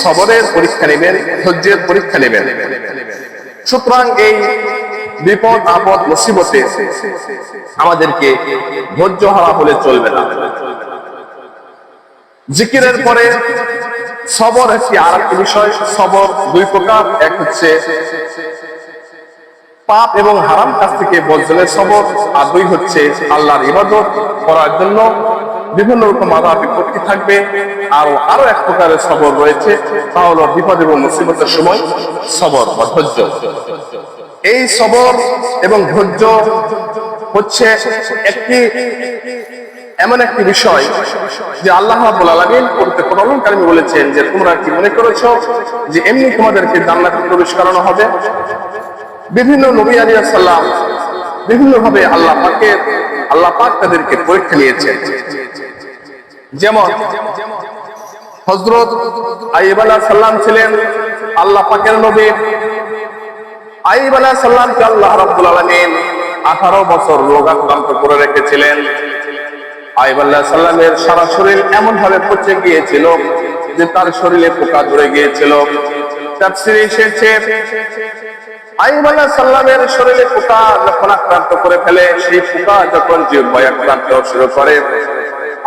সবরের পরীক্ষা নেবেন, ধৈর্যের পরীক্ষা নেবেন। সুতরাং এই বিপদ, আপদ, মুসিবতে আমাদেরকে ধৈর্য হারা হলে চলবে না। জিকিরের পরে সবর একটি আর একটি বিষয়, সবর দুই প্রকার। এক হচ্ছে পাপ এবং হারাম কাজ থেকে বজ্রের সবর, আর দুই হচ্ছে আল্লাহর ইবাদত করার জন্য বিভিন্ন রকম বাধা বিপত্তি থাকবে আরও আরও এক প্রকারের সবর রয়েছে, তা হলো বিপদ এবং মুসিবতের সময় সবর বা ধৈর্য। এই সবর এবং ধৈর্য হচ্ছে একটি, এমন একটি বিষয় যে আল্লাহ রাব্বুল আলামিন করতে বলেছেন যে, তোমরা কি মনে করেছ যে এমনি তোমাদেরকে জান্নাতে প্রবেশ করানো হবে? বিভিন্ন নবী আলাইহিস সালাম বিভিন্ন ভাবে আল্লাহ পাকের, আল্লাহ পাক তাদেরকে পরীক্ষা নিয়েছেন। যেমন হযরত আইয়ুব আলাইহিস সালাম ছিলেন আল্লাহ পাকের নবী। আইব আলাহ সাল্লামকে আল্লাহ রাব্বুল আলামিন 18 বছর রোগ আক্রান্ত করে রেখেছিলেন। আইব আল্লাহ সাল্লামের সারা শরীর এমন ভাবে পচে গিয়েছিল যে তার শরীরে পোকা ধরে গিয়েছিল। তাফসিরে এসেছে। আইব আল্লাহ সাল্লামের শরীরে পোকা যখন আক্রান্ত করে ফেলে, সেই পোকা যখন জিহ্বায় আক্রান্ত শুরু করে।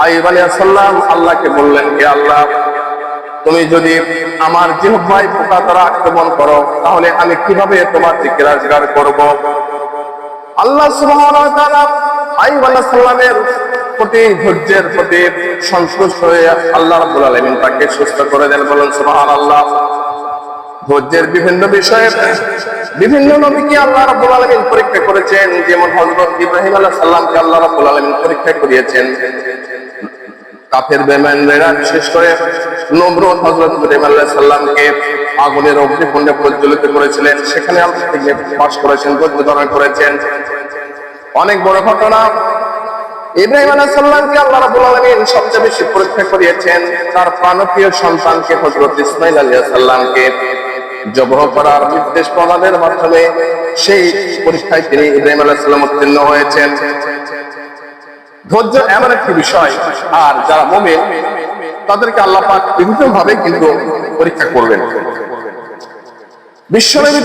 আইব আলাইহিস সাল্লাম আল্লাহকে বললেন কে আল্লাহ, তুমি যদি আমার জিহ্বায় পোকা দ্বারা আক্রমণ করো, তাহলে আমি কীভাবে তোমার দিকে রাজগার করব? আল্লাহ সুবহানাহু ওয়া তাআলা প্রতি ধৈর্যের প্রতি সন্তুষ্ট হয়ে আল্লাহ রাব্বুল আলামিন তাকে সুস্থ করে দেন। বলেন, সুবহানাল্লাহ। ধৈর্যের বিভিন্ন বিষয়ে বিভিন্ন নবীকে আল্লাহ রাব্বুল আলামিন পরীক্ষা করেছেন। যেমন হযরত ইব্রাহিম আলাইহিস সালামকে আল্লাহ রাব্বুল আলামিন পরীক্ষা করিয়েছেন। কাফের বেমানরা বিশেষ করে নমরুদ হযরত ইব্রাহিম সালামকে আগুনের অগ্নিকুণ্ডে প্রজ্বলিত করেছিলেন। সেখানে আল্লাহ থেকে পাশ করেছেন ধারণ করেছেন। অনেক বড় ঘটনা। ইব্রাহিম আলাইহিস সালামকে আল্লাহ রাব্বুল আলামিন সবচেয়ে বেশি পরীক্ষা করিয়েছেন তার প্রাণপ্রিয় সন্তানকে, হযরত ইসমাইল আলাইহিস সালামকে। জবহ করার নির্দেশ প্রদানের মাধ্যমে সেই পরীক্ষায় তিনি ইব্রাহিম আলাইহিস সাল্লাম উত্তীর্ণ হয়েছেন। ধৈর্য এমন একটি বিষয়। আর যারা মোমেন, তাদেরকে আল্লাহ পাক বিভিন্ন ভাবে কিন্তু পরীক্ষা করবেন।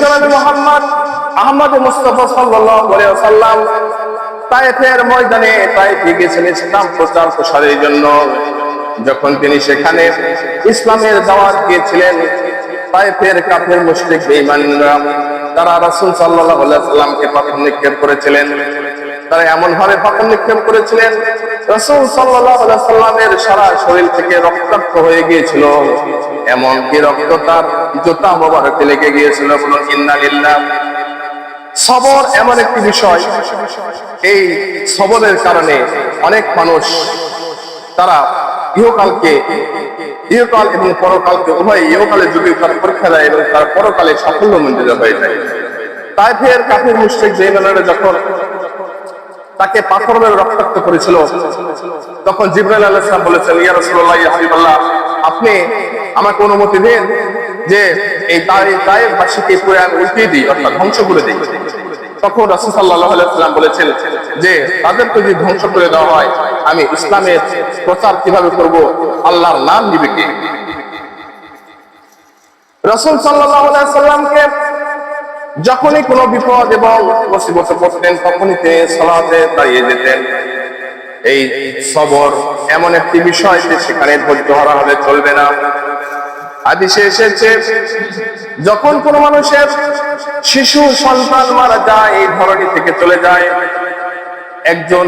জনাবে মোহাম্মদ আহমদ মুস্তফা ওয়াসাল্লাম তায়েফের ময়দানে তায়েফে গেছেন ইসলাম প্রচার প্রসারের জন্য। যখন তিনি সেখানে ইসলামের দাওয়াত দিয়েছিলেন, তায়েফের কাফের মুশরিক তারা রাসূল সাল্লাল্লাহু ওয়াসাল্লামকে পাথর নিক্ষেপ করেছিলেন। তারা এমন ভাবে পাথর নিক্ষেপ করেছিলেন, রসুল সাল্লামের সারা শরীর থেকে রক্তাক্ত হয়ে গিয়েছিল। এমন কি রক্ত তার জোতা মোবারকে লেগে গিয়েছিল সবর এমন একটি বিষয়, এই সবরের কারণে অনেক মানুষ তারা ইহকালকে, ইহকাল এবং পরকালকে উভয় ইহকালে যুগে তার পরীক্ষা দেয় এবং তার পরকালে সাফল্য মন্দিরে হয়ে যায়। তাই ফের কাফির মুশ্রিক বেইমানেরা যখন তাকে পাথর মেরে রক্তাক্ত করেছিল। তখন জিব্রাইল আলাইহিস সালাম বলেছেন, ইয়া রাসূলুল্লাহ, ইয়া হাবিবাল্লাহ, আপনি আমাকে অনুমতি দিন যে এই তাই তাই বাসীকে পুরো আমি উল্টিয়ে দিই, অর্থাৎ ধ্বংস করে দিই। তখন রাসূল সাল্লাল্লাহু আলাইহি সাল্লাম বলেছেন যে, তাদেরকে যদি ধ্বংস করে দেওয়া হয়, আমি ইসলামের প্রচার কীভাবে করব? আল্লাহর নাম নিবে কে? রাসূল সাল্লাল্লাহু আলাইহি সাল্লামকে যখনই কোনো বিপদ এবং মুসিবতে পড়তেন তখনই তিনি সালাতে দাঁড়িয়ে যেতেন। এই সবর এমন একটি বিষয় যে সেখানে ধৈর্য হারা হলে চলবে না। হাদিসে এসেছে, যখন কোন মানুষের শিশু, সন্তান মারা যায়, এই ধরনী থেকে চলে যায়, একজন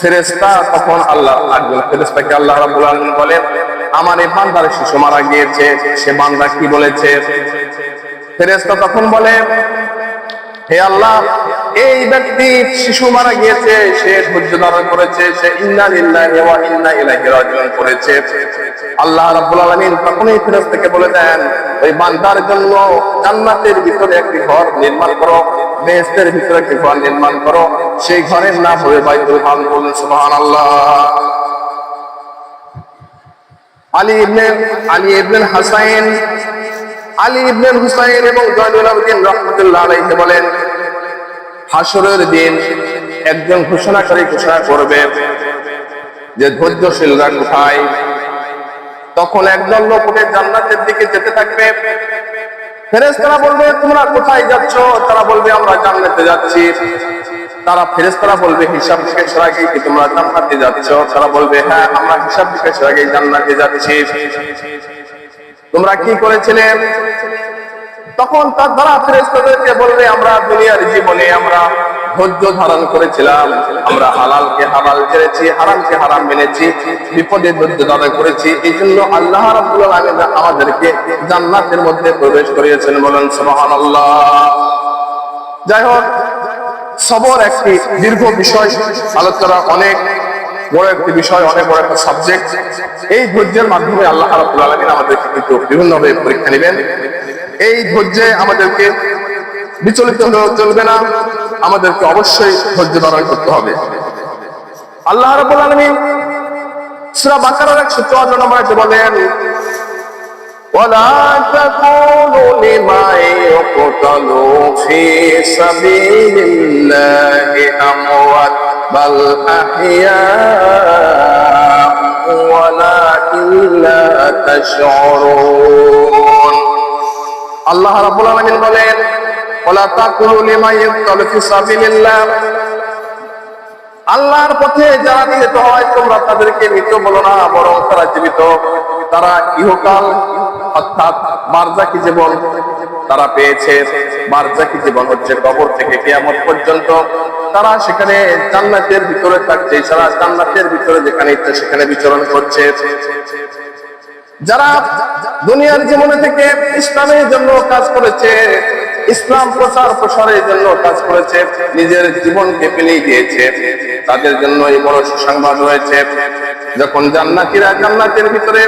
ফেরেস্তা তখন আল্লাহ, একজন ফেরেস্তাকে আল্লাহ রাব্বুল আলামিন বলেন আমার এই বান্দার শিশু মারা গিয়েছে, সে বান্দা কি বলেছে? ফেরেস্তা তখন বলে, হে আল্লাহ, এই ব্যক্তি শিশু মারা গিয়েছে, সে ধৈর্য ধারণ করেছে, সে ইন্না লিল্লাহি ওয়া ইন্না ইলাইহি রাজিউন করেছে। আল্লাহ রাব্বুল আলামিন তখনই ফেরেশতাকে বলে দেন, ওই বান্দার জন্য জান্নাতের ভিতরে একটি ঘর নির্মাণ করো, বেহেশতের ভিতরে একটি ঘর নির্মাণ করো। সেই ঘরের নাম হবে বাইতুল হাম বলুন সুবহানাল্লাহ। আলী ইবনে আলী ইবনে হাসাইন। আলী ইবনে হুসাইন এবং রহমতুল্লাহ বলেন হাসরের দিন একজন ঘোষণাকারী ঘোষণা করবে যে ধৈর্যশীলরা কোথায়। তখন লোক উঠে জান্নাতের দিকে যেতে থাকবে। ফেরেশতারা বলবে, তোমরা কোথায় যাচ্ছ? তারা বলবে, আমরা জান্নাতে যাচ্ছি। তারা ফেরেশতারা বলবে, হিসাব নিকেশের আগে কি তোমরা জান্নাতে যাচ্ছ। তারা বলবে হ্যাঁ আমরা হিসাব নিকেশের আগে জান্নাতে যাচ্ছি। তোমরা কি করেছিলে? তখন তার দ্বারা ফেরেশতাদেরকে বলবে, আমরা দুনিয়ার জীবনে আমরা ধৈর্য ধারণ করেছিলাম। আমরা হালালকে হালাল ছেড়েছি, হারামকে হারাম মেনেছি, বিপদে ধৈর্য ধারণ করেছি। এই জন্য আল্লাহ আলামিন আমাদেরকে জান্নাতের মধ্যে প্রবেশ করিয়েছেন বলেন সুবহানাল্লাহ। যাই হোক সবর একটি দীর্ঘ বিষয়। আলোচনা অনেক বড় একটি বিষয়, অনেক বড় একটা সাবজেক্ট এই ধৈর্যের মাধ্যমে আল্লাহ রাব্বুল আলামিন আমাদেরকে কিন্তু বিভিন্নভাবে পরীক্ষা নেবেন। এই ধৈর্যে আমাদেরকে বিচলিত হলেও চলবে না, আমাদেরকে অবশ্যই ধৈর্য ধারণ করতে হবে। আল্লাহ রাব্বুল আলামিন সূরা বাকারার 154 নম্বর আয়াতে বলেন ولا تقولوا لمن يقتل في سبيل الله أموات بل أحياء ولكن لا تشعرون আল্লাহ রাব্বুল আলামিন বলেন ওলা তাকুলু লিমা ইয়ুক্তালু ফি সাবিলিল্লাহ আল্লাহর পথে যারা নিহত হয় তোমরা তাদেরকে মৃত বলো না বরং তারা জীবিত তারা ইহকাল অর্থাৎ বারজাকি জীবন তারা পেয়েছে। বারজাকি জীবন হচ্ছে কবর থেকে কিয়ামত পর্যন্ত। তারা সেখানে জান্নাতের ভিতরে থাকছে, সারা জান্নাতের ভিতরে যেখানে ইচ্ছে সেখানে বিচরণ করছে। যারা দুনিয়ার জীবনে থেকে ইসলামের জন্য কাজ করেছে, ইসলাম প্রচার প্রসারের জন্য কাজ করেছে, নিজের জীবনকে বিলিয়ে দিয়েছে, তাদের জন্য এই বড় সুসংবাদ রয়েছে। যখন জান্নাতীরা জান্নাতের ভিতরে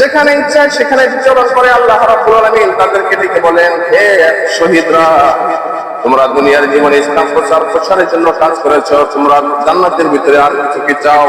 যেখানে ইচ্ছা, সেখানে বিচরণ করে আল্লাহ রাব্বুল আলামিন তাদেরকে ডেকে বলেন, হে শহীদরা, তোমরা দুনিয়ার জীবনে ইসলাম প্রচার প্রসারের জন্য কাজ করেছ, তোমরা জান্নাতের ভিতরে আর কিছু কি চাও?